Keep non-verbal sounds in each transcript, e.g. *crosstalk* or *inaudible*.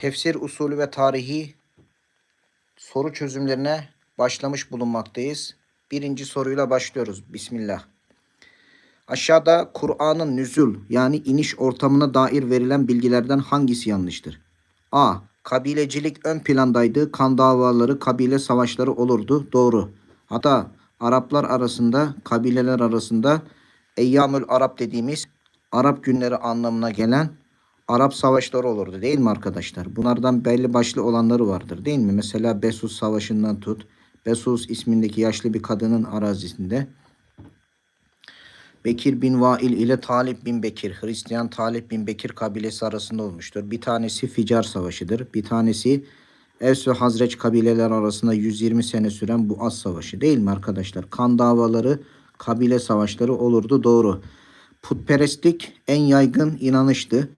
tefsir usulü ve tarihi soru çözümlerine başlamış bulunmaktayız. Birinci soruyla başlıyoruz. Bismillah. Aşağıda Kur'an'ın nüzul yani iniş ortamına dair verilen bilgilerden hangisi yanlıştır? A. Kabilecilik ön plandaydı. Kan davaları, kabile savaşları olurdu. Doğru. Hatta Araplar arasında, kabileler arasında Eyyamül Arap dediğimiz Arap günleri anlamına gelen Arap savaşları olurdu değil mi arkadaşlar? Bunlardan belli başlı olanları vardır değil mi? Mesela Besus Savaşı'ndan tut. Besus ismindeki yaşlı bir kadının arazisinde Bekir bin Vail ile Talip bin Bekir, Hristiyan Talip bin Bekir kabilesi arasında olmuştur. Bir tanesi Ficar Savaşı'dır. Bir tanesi Evs ve Hazreç kabileler arasında 120 sene süren bu Az Savaşı değil mi arkadaşlar? Kan davaları, kabile savaşları olurdu doğru. Putperestlik en yaygın inanıştı.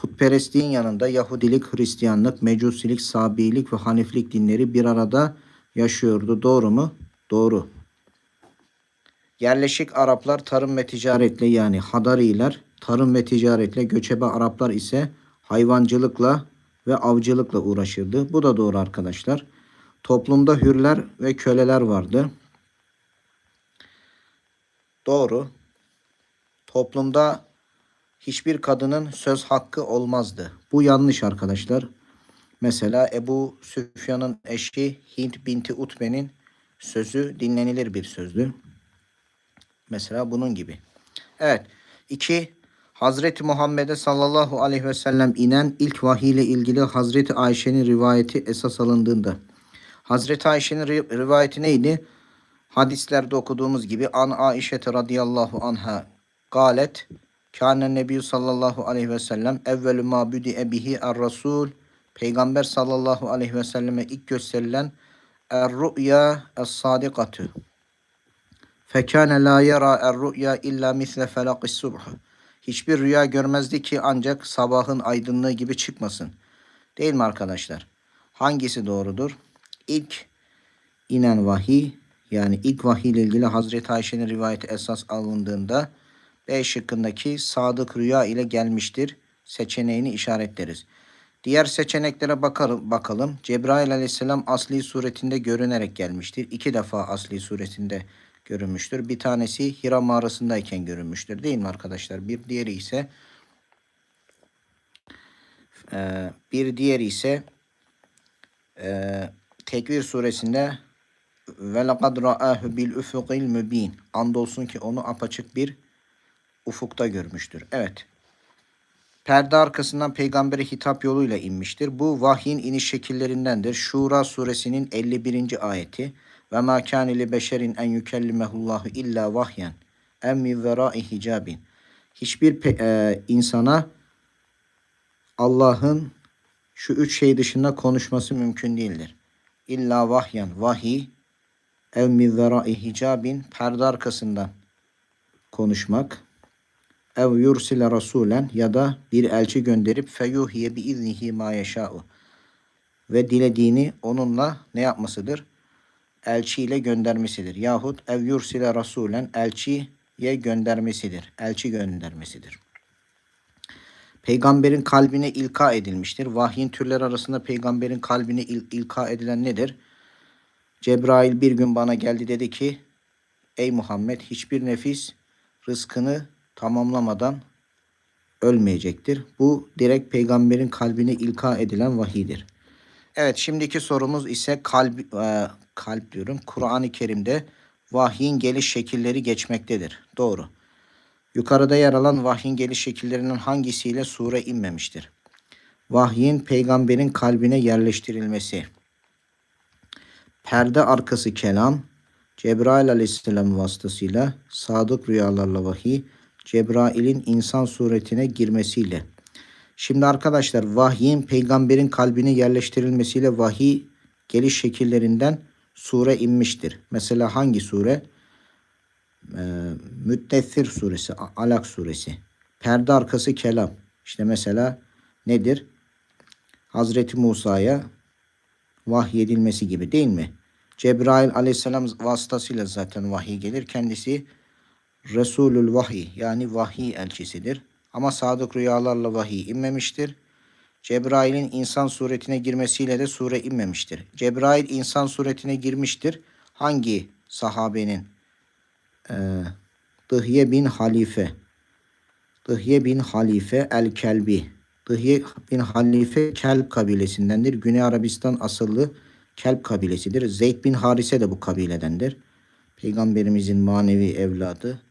Putperestliğin yanında Yahudilik, Hristiyanlık, Mecusilik, Sabilik ve Haniflik dinleri bir arada yaşıyordu. Doğru mu? Doğru. Yerleşik Araplar tarım ve ticaretle yani Hadariler tarım ve ticaretle, göçebe Araplar ise hayvancılıkla ve avcılıkla uğraşırdı. Bu da doğru arkadaşlar. Toplumda hürler ve köleler vardı. Doğru. Toplumda hiçbir kadının söz hakkı olmazdı. Bu yanlış arkadaşlar. Mesela Ebu Süfyan'ın eşi Hint binti Utbe'nin sözü dinlenilir bir sözdü. Mesela bunun gibi. Evet. İki, Hazreti Muhammed'e sallallahu aleyhi ve sellem inen ilk vahiy ile ilgili Hazreti Ayşe'nin rivayeti esas alındığında. Hazreti Ayşe'nin ri- rivayeti neydi? Hadislerde okuduğumuz gibi an Aişe radıyallahu anha galet Kâne Nebi sallallahu aleyhi ve sellem evvelü ma büdi'e bihi er rasul Peygamber sallallahu aleyhi ve selleme ilk gösterilen er ru'ya es sadikatü Fekâne la yara er ru'ya illa misle felakis subh. Hiçbir rüya görmezdi ki ancak sabahın aydınlığı gibi çıkmasın. Değil mi arkadaşlar? Hangisi doğrudur? İlk inen vahiy yani ilk vahiy ile ilgili Hazreti Ayşe'nin rivayeti esas alındığında B şıkkındaki sadık rüya ile gelmiştir seçeneğini işaretleriz. Diğer seçeneklere bakalım. bakalım. Cebrail aleyhisselam asli suretinde görünerek gelmiştir. İki defa asli suretinde görünmüştür. Bir tanesi Hira mağarasındayken görünmüştür değil mi arkadaşlar? Bir diğeri ise e, bir diğeri ise e, Tekvir suresinde ve lekad ra'ahu bil ufukil mübin. Andolsun ki onu apaçık bir ufukta görmüştür. Evet. Perde arkasından peygambere hitap yoluyla inmiştir. Bu vahyin iniş şekillerindendir. Şura suresinin 51. ayeti. Ve ma kâne li beşerin en yükellimehullahu illa vahyen en min verai hicabin. Hiçbir e, insana Allah'ın şu üç şey dışında konuşması mümkün değildir. İlla vahyen vahiy ev min verai hicabin perde arkasından konuşmak ev yursile rasulen ya da bir elçi gönderip feyuhiye bi iznihi ma yeşâ'u ve dilediğini onunla ne yapmasıdır? Elçiyle göndermesidir. Yahut ev yursile rasulen elçiye göndermesidir. Elçi göndermesidir. Peygamberin kalbine ilka edilmiştir. Vahyin türleri arasında peygamberin kalbine il- ilka edilen nedir? Cebrail bir gün bana geldi dedi ki Ey Muhammed hiçbir nefis rızkını tamamlamadan ölmeyecektir. Bu direkt peygamberin kalbine ilka edilen vahiydir. Evet şimdiki sorumuz ise kalp, e, kalp diyorum. Kur'an-ı Kerim'de vahyin geliş şekilleri geçmektedir. Doğru. Yukarıda yer alan vahyin geliş şekillerinin hangisiyle sure inmemiştir? Vahyin peygamberin kalbine yerleştirilmesi. Perde arkası kelam, Cebrail aleyhisselam vasıtasıyla sadık rüyalarla vahiy, Cebrail'in insan suretine girmesiyle. Şimdi arkadaşlar vahyin peygamberin kalbine yerleştirilmesiyle vahiy geliş şekillerinden sure inmiştir. Mesela hangi sure? Ee, Müddessir suresi, Alak suresi. Perde arkası kelam. İşte mesela nedir? Hazreti Musa'ya vahyedilmesi gibi değil mi? Cebrail aleyhisselam vasıtasıyla zaten vahiy gelir. Kendisi Resulül vahiy yani vahiy elçisidir. Ama sadık rüyalarla vahiy inmemiştir. Cebrail'in insan suretine girmesiyle de sure inmemiştir. Cebrail insan suretine girmiştir. Hangi sahabenin? Ee, Dıhye bin Halife. Dıhye bin Halife el-Kelbi. Dıhye bin Halife Kelb kabilesindendir. Güney Arabistan asıllı Kelb kabilesidir. Zeyd bin Harise de bu kabiledendir. Peygamberimizin manevi evladı.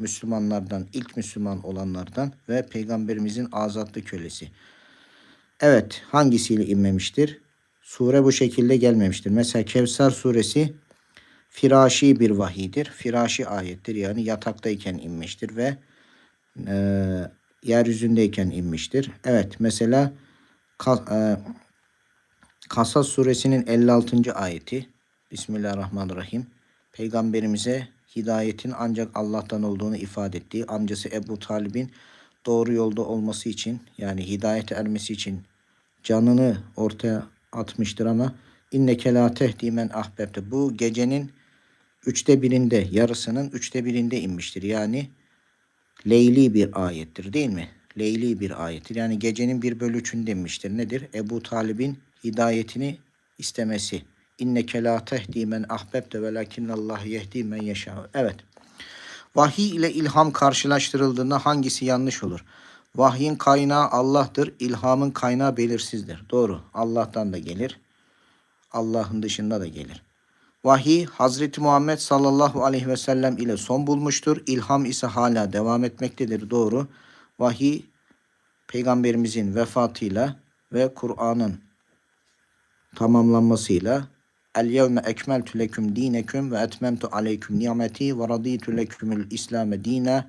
Müslümanlardan, ilk Müslüman olanlardan ve Peygamberimizin azatlı kölesi. Evet, hangisiyle inmemiştir? Sure bu şekilde gelmemiştir. Mesela Kevser suresi firaşi bir vahidir. Firaşi ayettir. Yani yataktayken inmiştir ve e, yeryüzündeyken inmiştir. Evet, mesela Ka, e, Kasas suresinin 56. ayeti. Bismillahirrahmanirrahim. Peygamberimize hidayetin ancak Allah'tan olduğunu ifade ettiği amcası Ebu Talib'in doğru yolda olması için yani hidayete ermesi için canını ortaya atmıştır ama inneke la tehdi men ahbebte. Bu gecenin üçte birinde yarısının üçte birinde inmiştir. Yani leyli bir ayettir değil mi? Leyli bir ayettir. Yani gecenin bir bölü üçünde inmiştir. Nedir? Ebu Talib'in hidayetini istemesi. İnneke la tehdi men ahbebte velakinnallah yehdi men yeşâ. Evet. Vahiy ile ilham karşılaştırıldığında hangisi yanlış olur? Vahyin kaynağı Allah'tır, ilhamın kaynağı belirsizdir. Doğru. Allah'tan da gelir. Allah'ın dışında da gelir. Vahiy Hazreti Muhammed sallallahu aleyhi ve sellem ile son bulmuştur. İlham ise hala devam etmektedir. Doğru. Vahiy peygamberimizin vefatıyla ve Kur'an'ın tamamlanmasıyla El yevme ekmeltu leküm dineküm ve etmemtu aleyküm nimeti ve raditu lekümül İslame dine.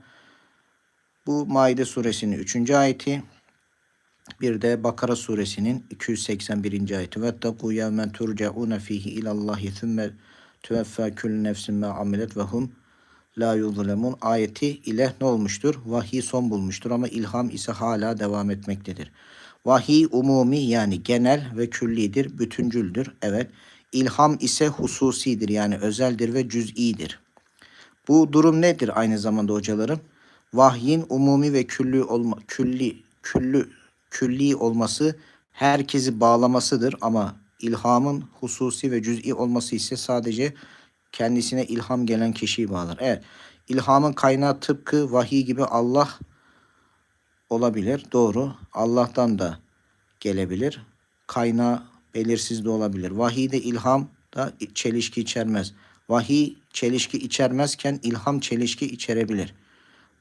Bu Maide suresinin 3. ayeti. Bir de Bakara suresinin 281. ayeti. Ve taku yevmen turcaune fihi ilallahi thumme tüveffa küllü nefsin me amilet ve hum la yuzlemun ayeti ile ne olmuştur? Vahiy son bulmuştur ama ilham ise hala devam etmektedir. Vahiy umumi yani genel ve küllidir, bütüncüldür. Evet. İlham ise hususidir yani özeldir ve cüz'idir. Bu durum nedir aynı zamanda hocalarım? Vahyin umumi ve külli olma, külli küllü külli olması herkesi bağlamasıdır ama ilhamın hususi ve cüz'i olması ise sadece kendisine ilham gelen kişiyi bağlar. Evet. İlhamın kaynağı tıpkı vahiy gibi Allah olabilir. Doğru. Allah'tan da gelebilir. Kaynağı belirsiz de olabilir. Vahiyde ilham da çelişki içermez. Vahiy çelişki içermezken ilham çelişki içerebilir.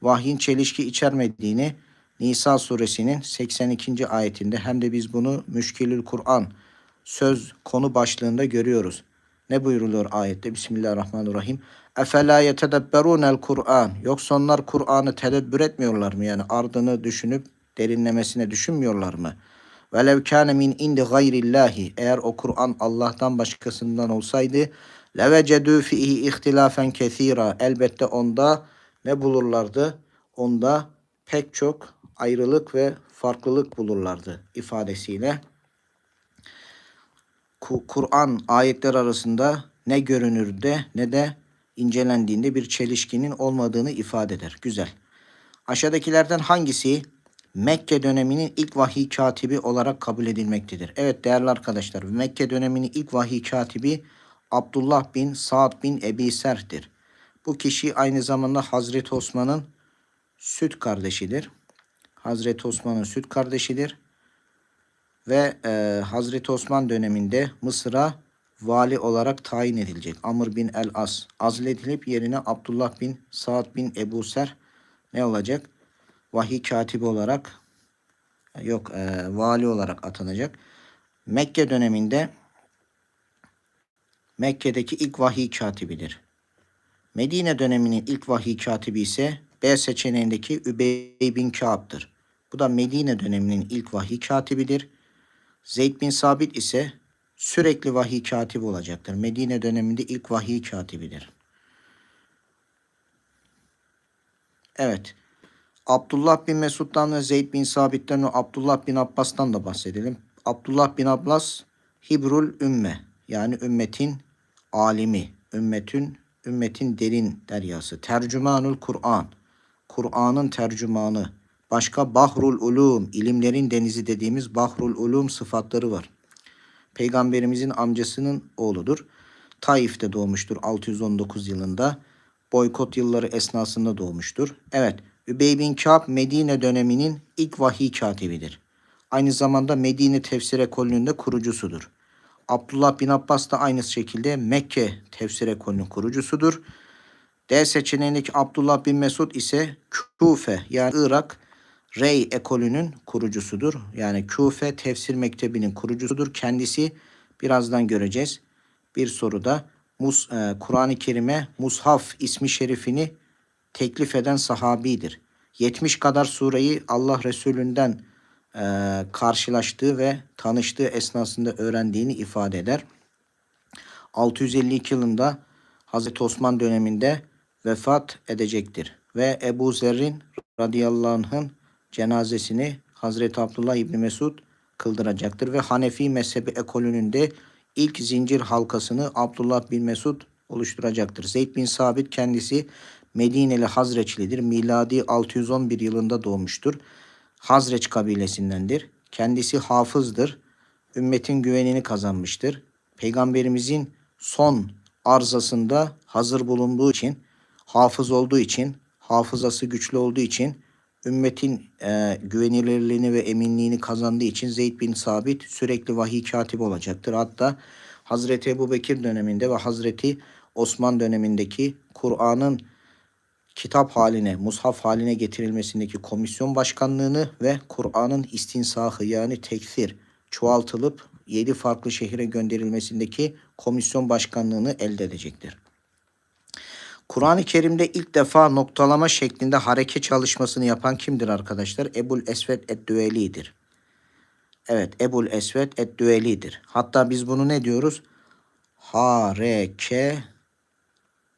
Vahyin çelişki içermediğini Nisa suresinin 82. ayetinde hem de biz bunu Müşkilül Kur'an söz konu başlığında görüyoruz. Ne buyuruluyor ayette? Bismillahirrahmanirrahim. Efela yetedebberunel Kur'an. Yoksa onlar Kur'an'ı tedebbür etmiyorlar mı? Yani ardını düşünüp derinlemesine düşünmüyorlar mı? Velev kâne min indi gayrillahi. Eğer o Kur'an Allah'tan başkasından olsaydı levecedû fihi ihtilafen kethira. Elbette onda ne bulurlardı? Onda pek çok ayrılık ve farklılık bulurlardı ifadesiyle. Kur'an ayetler arasında ne görünürde ne de incelendiğinde bir çelişkinin olmadığını ifade eder. Güzel. Aşağıdakilerden hangisi Mekke döneminin ilk vahiy katibi olarak kabul edilmektedir? Evet değerli arkadaşlar Mekke döneminin ilk vahiy katibi Abdullah bin Sa'd bin Ebi Serh'tir. Bu kişi aynı zamanda Hazreti Osman'ın süt kardeşidir. Hazreti Osman'ın süt kardeşidir. Ve e, Hazreti Osman döneminde Mısır'a vali olarak tayin edilecek. Amr bin el-As azledilip yerine Abdullah bin Sa'd bin Ebu Ser ne olacak? Vahiy katibi olarak yok e, vali olarak atanacak. Mekke döneminde Mekke'deki ilk vahiy katibidir. Medine döneminin ilk vahiy katibi ise B seçeneğindeki Übey bin Ka'b'dır. Bu da Medine döneminin ilk vahiy katibidir. Zeyd bin Sabit ise sürekli vahiy katibi olacaktır. Medine döneminde ilk vahiy katibidir. Evet. Abdullah bin Mesud'dan ve Zeyd bin Sabit'ten ve Abdullah bin Abbas'tan da bahsedelim. Abdullah bin Abbas Hibrul Ümme yani ümmetin alimi, ümmetin ümmetin derin deryası. Tercümanul Kur'an. Kur'an'ın tercümanı. Başka Bahrul Ulum, ilimlerin denizi dediğimiz Bahrul Ulum sıfatları var. Peygamberimizin amcasının oğludur. Taif'te doğmuştur 619 yılında. Boykot yılları esnasında doğmuştur. Evet, Übey bin Ka'b Medine döneminin ilk vahiy katibidir. Aynı zamanda Medine tefsir ekolünün de kurucusudur. Abdullah bin Abbas da aynı şekilde Mekke tefsir ekolünün kurucusudur. D seçeneğindeki Abdullah bin Mesud ise Küfe yani Irak Rey ekolünün kurucusudur. Yani Küfe tefsir mektebinin kurucusudur. Kendisi birazdan göreceğiz. Bir soruda Mus, e, Kur'an-ı Kerim'e Mushaf ismi şerifini teklif eden sahabidir. 70 kadar sureyi Allah Resulü'nden e, karşılaştığı ve tanıştığı esnasında öğrendiğini ifade eder. 652 yılında Hazreti Osman döneminde vefat edecektir. Ve Ebu Zerrin radıyallahu anh'ın cenazesini Hazreti Abdullah İbni Mesud kıldıracaktır. Ve Hanefi mezhebi ekolünün de ilk zincir halkasını Abdullah bin Mesud oluşturacaktır. Zeyd bin Sabit kendisi Medineli Hazreçlidir. Miladi 611 yılında doğmuştur. Hazreç kabilesindendir. Kendisi hafızdır. Ümmetin güvenini kazanmıştır. Peygamberimizin son arzasında hazır bulunduğu için, hafız olduğu için, hafızası güçlü olduğu için, ümmetin e, güvenilirliğini ve eminliğini kazandığı için Zeyd bin Sabit sürekli vahiy katibi olacaktır. Hatta Hazreti Ebu Bekir döneminde ve Hazreti Osman dönemindeki Kur'an'ın kitap haline, mushaf haline getirilmesindeki komisyon başkanlığını ve Kur'an'ın istinsahı yani tekfir çoğaltılıp 7 farklı şehire gönderilmesindeki komisyon başkanlığını elde edecektir. Kur'an-ı Kerim'de ilk defa noktalama şeklinde hareke çalışmasını yapan kimdir arkadaşlar? Ebul Esved Eddüeli'dir. Evet, Ebul Esved Eddüeli'dir. Hatta biz bunu ne diyoruz? Hareke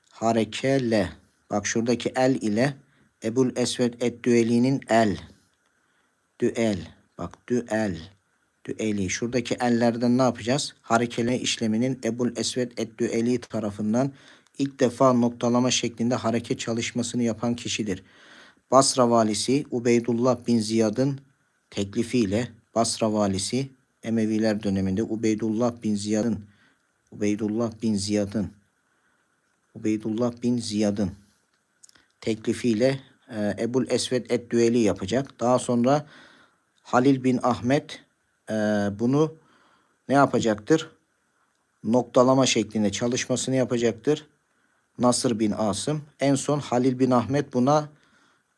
harekele. Bak şuradaki el ile Ebul Esved Eddüeli'nin el. Düel. Bak düel. Düeli. Şuradaki ellerden ne yapacağız? Harekele işleminin Ebul Esved Eddüeli tarafından ilk defa noktalama şeklinde hareket çalışmasını yapan kişidir. Basra valisi Ubeydullah bin Ziyad'ın teklifiyle Basra valisi Emeviler döneminde Ubeydullah bin Ziyad'ın Ubeydullah bin Ziyad'ın Ubeydullah bin Ziyad'ın teklifiyle e, Ebul Esved Eddüeli yapacak. Daha sonra Halil bin Ahmet e, bunu ne yapacaktır? Noktalama şeklinde çalışmasını yapacaktır. Nasır bin Asım. En son Halil bin Ahmet buna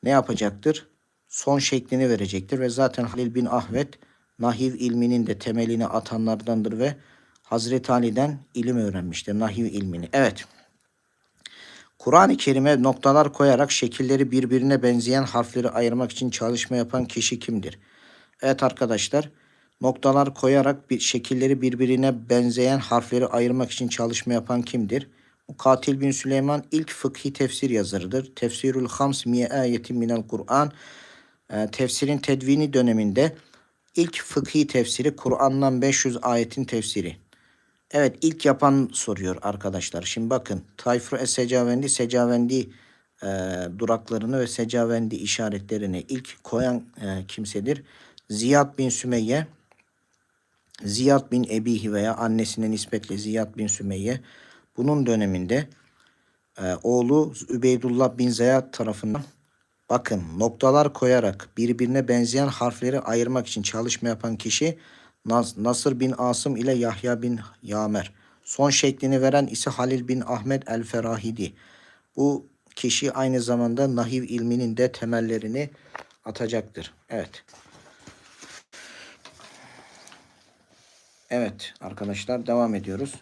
ne yapacaktır? Son şeklini verecektir ve zaten Halil bin Ahmet nahiv ilminin de temelini atanlardandır ve Hazreti Ali'den ilim öğrenmiştir. Nahiv ilmini. Evet. Kur'an-ı Kerim'e noktalar koyarak şekilleri birbirine benzeyen harfleri ayırmak için çalışma yapan kişi kimdir? Evet arkadaşlar, noktalar koyarak bir şekilleri birbirine benzeyen harfleri ayırmak için çalışma yapan kimdir? Katil bin Süleyman ilk fıkhi tefsir yazarıdır. Tefsirül Hams miye ayetin minel Kur'an e, tefsirin tedvini döneminde ilk fıkhi tefsiri Kur'an'dan 500 ayetin tefsiri. Evet ilk yapan soruyor arkadaşlar. Şimdi bakın Tayfur Es-Secavendi Secavendi e, duraklarını ve Secavendi işaretlerini ilk koyan e, kimsedir. Ziyad bin Sümeyye Ziyad bin Ebihi veya annesine nispetle Ziyad bin Sümeyye bunun döneminde e, oğlu Übeydullah bin Ziyad tarafından bakın noktalar koyarak birbirine benzeyen harfleri ayırmak için çalışma yapan kişi Nas Nasır bin Asım ile Yahya bin Yamer. Son şeklini veren ise Halil bin Ahmet el-Ferahidi. Bu kişi aynı zamanda nahiv ilminin de temellerini atacaktır. Evet. Evet arkadaşlar devam ediyoruz.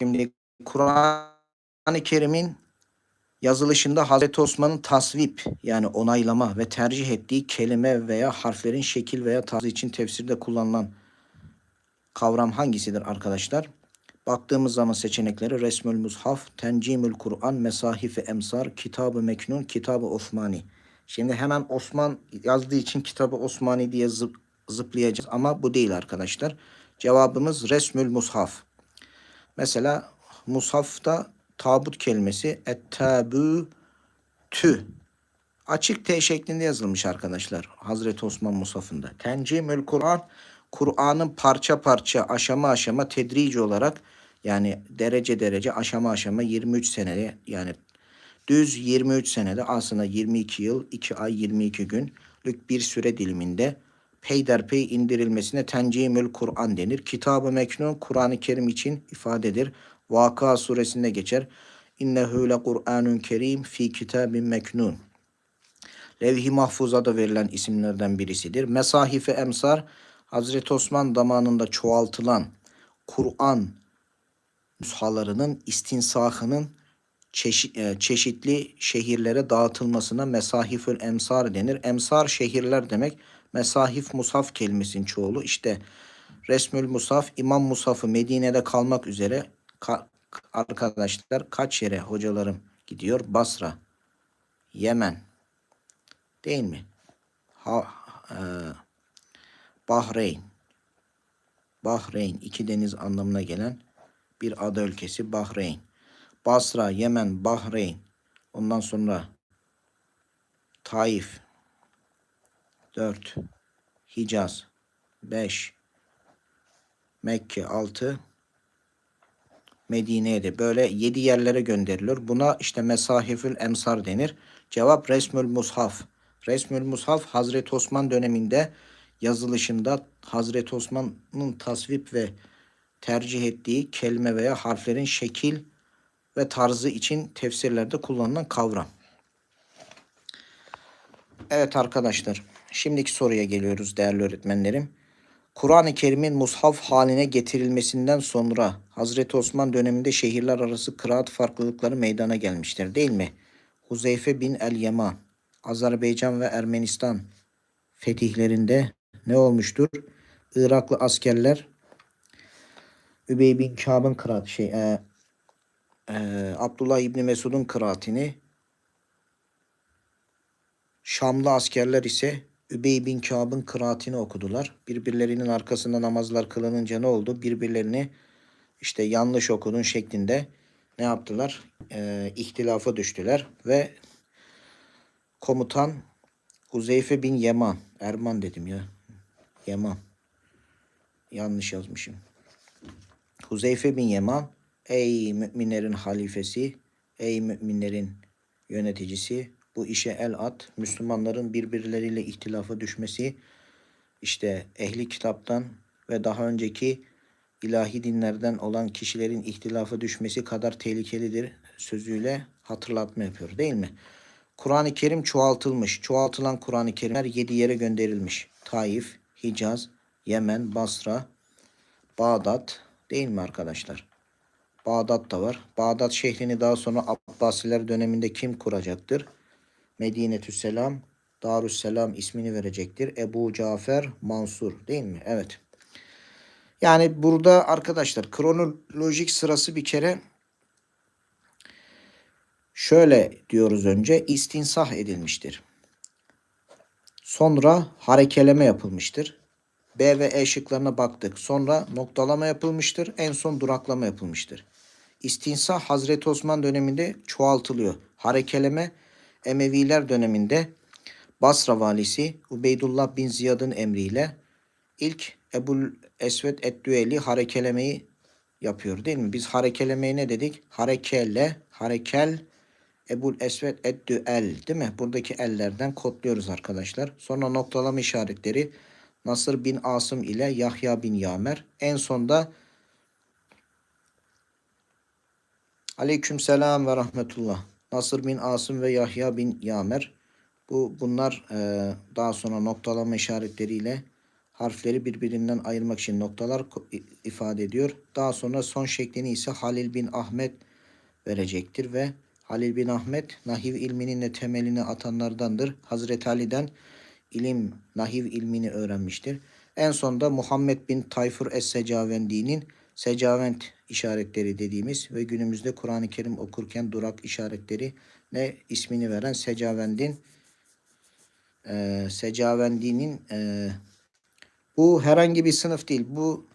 Şimdi Kur'an-ı Kerim'in yazılışında Hazreti Osman'ın tasvip yani onaylama ve tercih ettiği kelime veya harflerin şekil veya tarzı için tefsirde kullanılan kavram hangisidir arkadaşlar? Baktığımız zaman seçenekleri Resmül Mushaf, Tencimül Kur'an, Mesahif-i Emsar, Kitab-ı Meknun, Kitab-ı Osmani. Şimdi hemen Osman yazdığı için Kitab-ı Osmani diye zıp, zıplayacağız ama bu değil arkadaşlar. Cevabımız Resmül Mushaf. Mesela Mushaf'ta tabut kelimesi et-tabû tü Açık T şeklinde yazılmış arkadaşlar Hazreti Osman Musaf'ında. Tencimül Kur'an, Kur'an'ın parça parça, aşama aşama, tedrici olarak yani derece derece, aşama aşama 23 senede yani düz 23 senede aslında 22 yıl, 2 ay, 22 günlük bir süre diliminde peyderpey indirilmesine Tencimül Kur'an denir. Kitab-ı Meknun Kur'an-ı Kerim için ifadedir. Vakıa suresinde geçer. İnnehu le Kur'anun Kerim fi kitabin meknun. Levh-i Mahfuz'a verilen isimlerden birisidir. Mesahife Emsar, Hazreti Osman zamanında çoğaltılan Kur'an nüshalarının istinsahının çeşit, e, çeşitli şehirlere dağıtılmasına Mesahifül Emsar denir. Emsar şehirler demek. Mesahif Musaf kelimesinin çoğulu. İşte Resmül Musaf, İmam Musaf'ı Medine'de kalmak üzere ka- arkadaşlar kaç yere hocalarım gidiyor? Basra, Yemen, değil mi? Ha, e, Bahreyn. Bahreyn iki deniz anlamına gelen bir ada ülkesi Bahreyn. Basra, Yemen, Bahreyn. Ondan sonra Taif. 4. Hicaz. 5. Mekke 6. Medine'ye de böyle 7 yerlere gönderiliyor. Buna işte Mesahifül Emsar denir. Cevap Resmül Mushaf. Resmül Mushaf Hazreti Osman döneminde yazılışında Hazreti Osman'ın tasvip ve tercih ettiği kelime veya harflerin şekil ve tarzı için tefsirlerde kullanılan kavram. Evet arkadaşlar, şimdiki soruya geliyoruz değerli öğretmenlerim. Kur'an-ı Kerim'in mushaf haline getirilmesinden sonra Hazreti Osman döneminde şehirler arası kıraat farklılıkları meydana gelmiştir değil mi? Huzeyfe bin el-Yaman, Azerbaycan ve Ermenistan fetihlerinde ne olmuştur? Iraklı askerler Übey bin Kâb'ın kıraat şey e, e, Abdullah İbni Mesud'un kıraatini Şamlı askerler ise Übey bin Kâb'ın kıraatini okudular. Birbirlerinin arkasında namazlar kılınınca ne oldu? Birbirlerini işte yanlış okudun şeklinde ne yaptılar? E, ihtilafa düştüler ve komutan Huzeyfe bin Yeman, Erman dedim ya, Yeman, yanlış yazmışım. Huzeyfe bin Yeman, ey müminlerin halifesi, ey müminlerin yöneticisi, bu işe el at. Müslümanların birbirleriyle ihtilafa düşmesi, işte ehli kitaptan ve daha önceki ilahi dinlerden olan kişilerin ihtilafa düşmesi kadar tehlikelidir sözüyle hatırlatma yapıyor değil mi? Kur'an-ı Kerim çoğaltılmış. Çoğaltılan Kur'an-ı Kerimler yedi yere gönderilmiş. Taif, Hicaz, Yemen, Basra, Bağdat değil mi arkadaşlar? Bağdat da var. Bağdat şehrini daha sonra Abbasiler döneminde kim kuracaktır? Medinetüsselam, Darüsselam ismini verecektir. Ebu Cafer Mansur değil mi? Evet. Yani burada arkadaşlar kronolojik sırası bir kere şöyle diyoruz önce istinsah edilmiştir. Sonra harekeleme yapılmıştır. B ve E şıklarına baktık. Sonra noktalama yapılmıştır. En son duraklama yapılmıştır. İstinsah Hazreti Osman döneminde çoğaltılıyor. Harekeleme Emeviler döneminde Basra valisi Ubeydullah bin Ziyad'ın emriyle ilk Ebul Esved Eddüeli harekelemeyi yapıyor değil mi? Biz harekelemeyi ne dedik? Harekelle, harekel, Ebul Esved Eddüel değil mi? Buradaki ellerden kodluyoruz arkadaşlar. Sonra noktalama işaretleri Nasır bin Asım ile Yahya bin Yamer. En sonda Aleyküm selam ve rahmetullah. Nasır bin Asım ve Yahya bin Yamer. Bu bunlar e, daha sonra noktalama işaretleriyle harfleri birbirinden ayırmak için noktalar ifade ediyor. Daha sonra son şeklini ise Halil bin Ahmet verecektir ve Halil bin Ahmet nahiv ilminin de temelini atanlardandır. Hazreti Ali'den ilim, nahiv ilmini öğrenmiştir. En sonda Muhammed bin Tayfur Es-Secavendi'nin secavent işaretleri dediğimiz ve günümüzde Kur'an-ı Kerim okurken durak işaretleri ne ismini veren Secavendin e, Secavendi'nin e, bu herhangi bir sınıf değil. Bu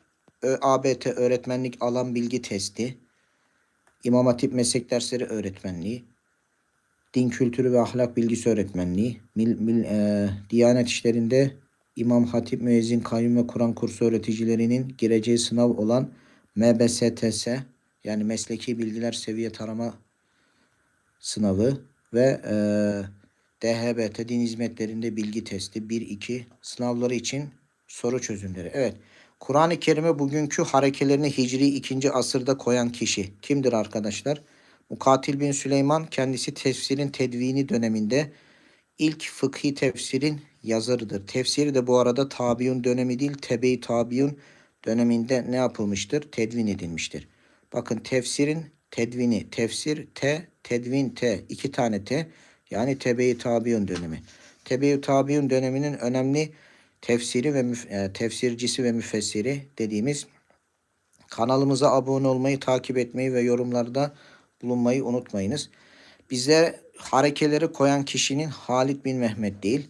ABT öğretmenlik alan bilgi testi. İmam Hatip meslek dersleri öğretmenliği. din kültürü ve ahlak bilgisi öğretmenliği, mil, mil, e, Diyanet işlerinde İmam Hatip Müezzin Kayyum ve Kur'an kursu öğreticilerinin gireceği sınav olan MBSTS yani Mesleki Bilgiler Seviye Tarama sınavı ve e, DHBT din hizmetlerinde bilgi testi 1-2 sınavları için soru çözümleri. Evet. Kur'an-ı Kerim'e bugünkü harekelerini Hicri 2. asırda koyan kişi kimdir arkadaşlar? Mukatil bin Süleyman kendisi tefsirin tedvini döneminde ilk fıkhi tefsirin yazarıdır. Tefsiri de bu arada tabiun dönemi değil, tebe-i tabiun döneminde ne yapılmıştır? Tedvin edilmiştir. Bakın tefsirin tedvini, tefsir T, tedvin T, iki tane T. Yani tebe-i tabiun dönemi. Tebe-i tabiun döneminin önemli tefsiri ve e, tefsircisi ve müfessiri dediğimiz kanalımıza abone olmayı, takip etmeyi ve yorumlarda bulunmayı unutmayınız. Bize harekeleri koyan kişinin Halid bin Mehmet değil,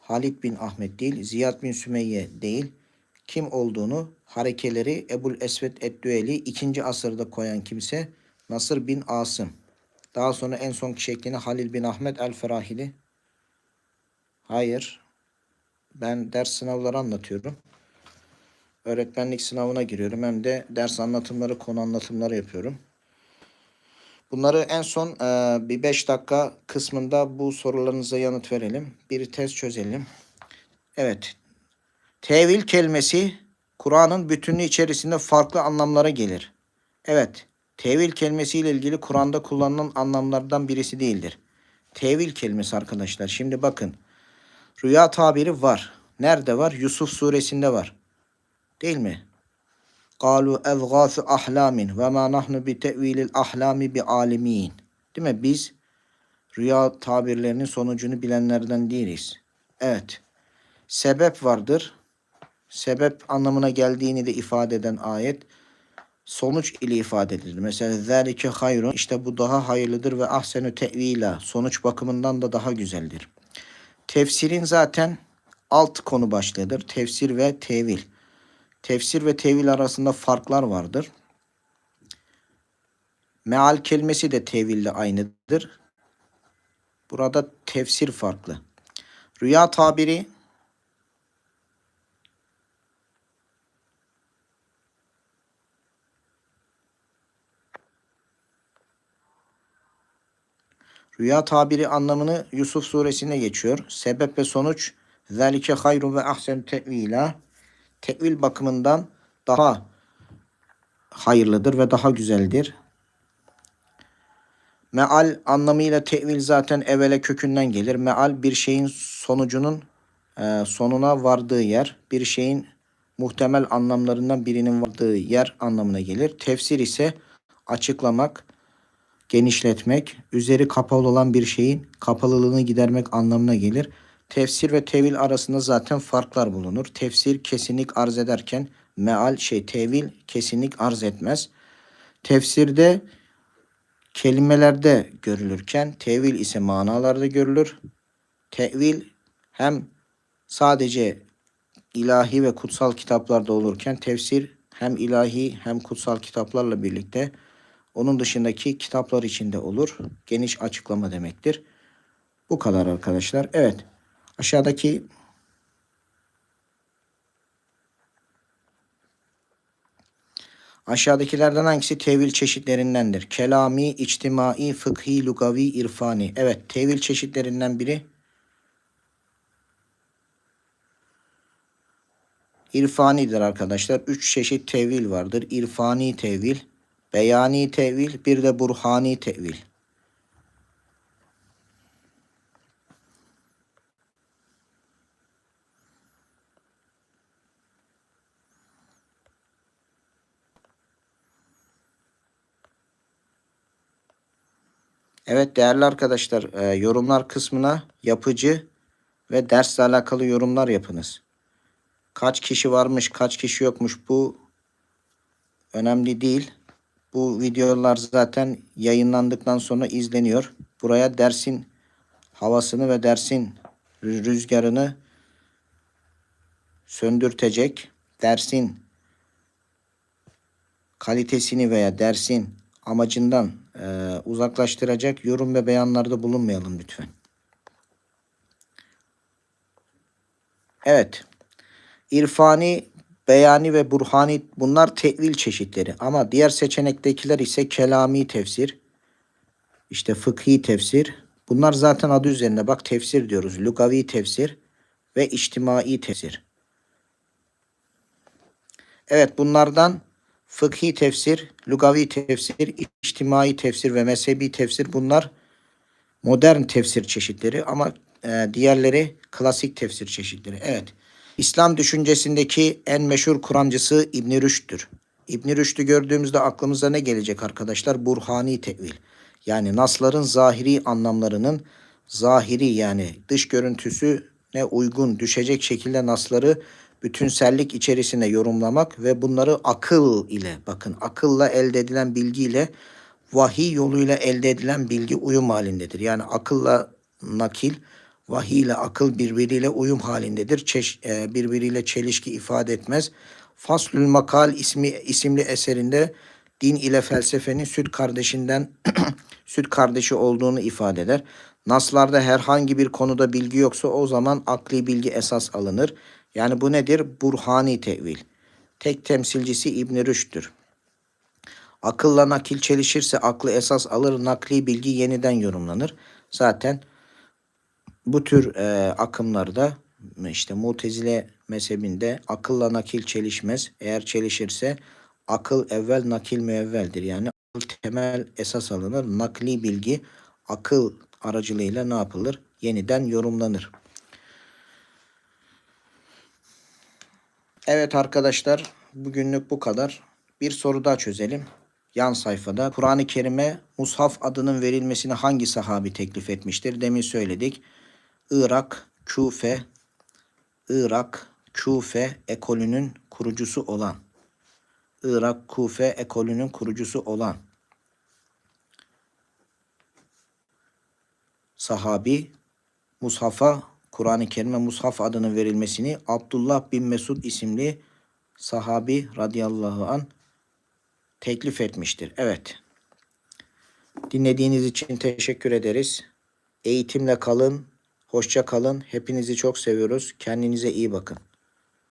Halid bin Ahmet değil, Ziyad bin Sümeyye değil, kim olduğunu harekeleri Ebul Esved Eddüeli 2. asırda koyan kimse Nasır bin Asım. Daha sonra en son şeklini Halil bin Ahmet el Ferahili. Hayır. Ben ders sınavları anlatıyorum. Öğretmenlik sınavına giriyorum. Hem de ders anlatımları, konu anlatımları yapıyorum. Bunları en son e, bir 5 dakika kısmında bu sorularınıza yanıt verelim. Bir test çözelim. Evet. Tevil kelimesi Kur'an'ın bütünlüğü içerisinde farklı anlamlara gelir. Evet. Tevil kelimesiyle ilgili Kur'an'da kullanılan anlamlardan birisi değildir. Tevil kelimesi arkadaşlar. Şimdi bakın. Rüya tabiri var. Nerede var? Yusuf suresinde var. Değil mi? Kalu evgâsu ahlamin ve ma nahnu bi tevilil ahlami bi alimin. Değil mi? Biz rüya tabirlerinin sonucunu bilenlerden değiliz. Evet. Sebep vardır. Sebep anlamına geldiğini de ifade eden ayet sonuç ile ifade edilir. Mesela zâlike hayrun işte bu daha hayırlıdır ve ahsenü tevila sonuç bakımından da daha güzeldir. Tefsirin zaten alt konu başlığıdır. Tefsir ve tevil. Tefsir ve tevil arasında farklar vardır. Meal kelimesi de teville aynıdır. Burada tefsir farklı. Rüya tabiri Rüya tabiri anlamını Yusuf suresinde geçiyor. Sebep ve sonuç zelike hayrun ve ahsen tevila tevil bakımından daha hayırlıdır ve daha güzeldir. Meal anlamıyla tevil zaten evvele kökünden gelir. Meal bir şeyin sonucunun e, sonuna vardığı yer, bir şeyin muhtemel anlamlarından birinin vardığı yer anlamına gelir. Tefsir ise açıklamak, genişletmek, üzeri kapalı olan bir şeyin kapalılığını gidermek anlamına gelir. Tefsir ve tevil arasında zaten farklar bulunur. Tefsir kesinlik arz ederken meal şey tevil kesinlik arz etmez. Tefsirde kelimelerde görülürken tevil ise manalarda görülür. Tevil hem sadece ilahi ve kutsal kitaplarda olurken tefsir hem ilahi hem kutsal kitaplarla birlikte onun dışındaki kitaplar içinde olur. Geniş açıklama demektir. Bu kadar arkadaşlar. Evet. Aşağıdaki Aşağıdakilerden hangisi tevil çeşitlerindendir? Kelami, içtimai, fıkhi, lugavi, irfani. Evet, tevil çeşitlerinden biri irfanidir arkadaşlar. Üç çeşit tevil vardır. İrfani tevil, beyani tevil, bir de burhani tevil. Evet değerli arkadaşlar e, yorumlar kısmına yapıcı ve dersle alakalı yorumlar yapınız. Kaç kişi varmış kaç kişi yokmuş bu önemli değil. Bu videolar zaten yayınlandıktan sonra izleniyor. Buraya dersin havasını ve dersin rü- rüzgarını söndürtecek, dersin kalitesini veya dersin amacından e, uzaklaştıracak yorum ve beyanlarda bulunmayalım lütfen. Evet. İrfani, beyani ve burhani bunlar tevil çeşitleri. Ama diğer seçenektekiler ise kelami tefsir, işte fıkhi tefsir. Bunlar zaten adı üzerinde bak tefsir diyoruz. Lugavi tefsir ve içtimai tefsir. Evet bunlardan fıkhi tefsir, lugavi tefsir, içtimai tefsir ve mezhebi tefsir bunlar modern tefsir çeşitleri ama e, diğerleri klasik tefsir çeşitleri. Evet. İslam düşüncesindeki en meşhur Kur'ancısı İbn Rüşd'tür. İbn Rüşd'ü gördüğümüzde aklımıza ne gelecek arkadaşlar? Burhani tevil. Yani nasların zahiri anlamlarının zahiri yani dış görüntüsüne uygun düşecek şekilde nasları bütünsellik içerisinde yorumlamak ve bunları akıl ile bakın akılla elde edilen bilgiyle vahiy yoluyla elde edilen bilgi uyum halindedir. Yani akılla nakil, vahiy ile akıl birbiriyle uyum halindedir. Çeş, e, birbiriyle çelişki ifade etmez. Faslül Makal ismi isimli eserinde din ile felsefenin süt kardeşinden *clears throat* süt kardeşi olduğunu ifade eder. Naslarda herhangi bir konuda bilgi yoksa o zaman akli bilgi esas alınır. Yani bu nedir? Burhani tevil. Tek temsilcisi İbn Rüşd'tür. Akılla nakil çelişirse aklı esas alır, nakli bilgi yeniden yorumlanır. Zaten bu tür e, akımlarda işte Mutezile mezhebinde akılla nakil çelişmez. Eğer çelişirse akıl evvel nakil müevveldir. Yani akıl temel esas alınır. Nakli bilgi akıl aracılığıyla ne yapılır? Yeniden yorumlanır. Evet arkadaşlar bugünlük bu kadar. Bir soru daha çözelim. Yan sayfada Kur'an-ı Kerim'e Mushaf adının verilmesini hangi sahabi teklif etmiştir? Demin söyledik. Irak, Küfe, Irak, Küfe ekolünün kurucusu olan Irak, Kufe ekolünün kurucusu olan sahabi Mushaf'a Kur'an-ı Kerim'e Mushaf adının verilmesini Abdullah bin Mesud isimli sahabi radıyallahu an teklif etmiştir. Evet. Dinlediğiniz için teşekkür ederiz. Eğitimle kalın, hoşça kalın. Hepinizi çok seviyoruz. Kendinize iyi bakın.